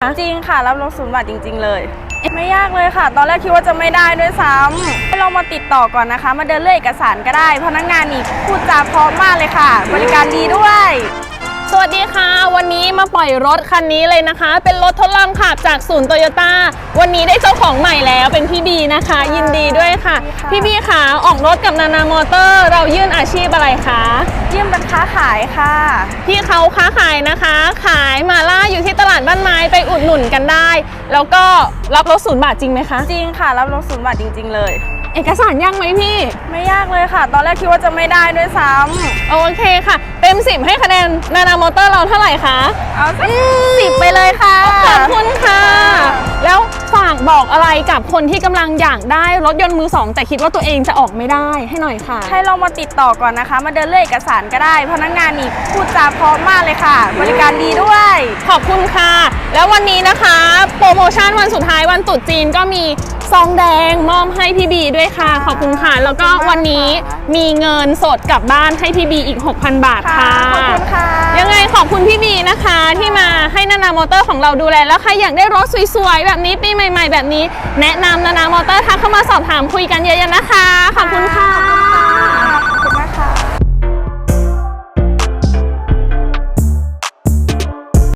จริงค่ะ รับรถศูนย์บาทจริง ๆ เลย ไม่ยากเลยค่ะ ตอนแรกคิดว่าจะไม่ได้ด้วยซ้ำให้เรามาติดต่อก่อนนะคะ มาเดินเลื่อกเอกสารก็ได้ พนักงานนี่พูดจาเพร้อมมากเลยค่ะ บริการดีด้วย มาปล่อยรถคันนี้เลยนะคะ เป็นรถทดลองขับจากศูนย์โตโยต้าวันนี้ได้เจ้าของใหม่แล้วเป็นพี่บีนะคะ ยินดีด้วยค่ะสวัสดีค่ะพี่บีค่ะออกรถกับนานามอเตอร์ เรายื่นอาชีพอะไรคะเยี่ยมเป็นค้าขายค่ะ พี่เขาค้าขายนะคะ ขายหมาล่าอยู่ที่ตลาดบ้านไม้ไปอุดหนุนกันได้ แล้วก็รับรถศูนย์บาทจริงไหมคะ จริงค่ะ รับรถศูนย์บาทจริง ๆ เลย เอกสารยังไหมพี่ ไม่ยากเลยค่ะ ตอนแรกคิดว่าจะไม่ได้ด้วยซ้โอเคค่ะ เต็มสิบให้คะแนนนานา มอเตอร์เราเท่าไหร่คะำเอาสักสิบไปเลยค่ะ ขอบคุณค่ะ แล้วฝากบอกอะไรกับคนที่กำลังอยากได้รถยนต์มือสองแต่คิดว่าตัวเองจะออกไม่ได้ให้หน่อยค่ะ ให้เรามาติดต่อก่อนนะคะ มาเดินเลือกเอกสารก็ได้ พนักงานนี่พูดจาเพร้อมมากเลยค่ะ บริการดีด้วย ขอบคุณค่ะ แล้ววันนี้นะคะ โปรโมชั่นวันสุดท้ายวันตรุษจีนก็มี ซองแดงมอบให้พี่บีด้วยค่ะ ขอบคุณค่ะ แล้วก็วันนี้มีเงินสดกลับบ้านให้พี่บีอีก 6,000 บาทค่ะค่ะ ขอบคุณค่ะ ยังไงขอบคุณพี่บีนะคะ ที่มาให้นานามอเตอร์ของเราดูแล แล้วใครอยากได้รถสวยๆ แบบนี้ปีใหม่ ๆ แบบนี้ แนะนำนานามอเตอร์ทักเข้ามาสอบถามคุยกันเยอะๆนะคะ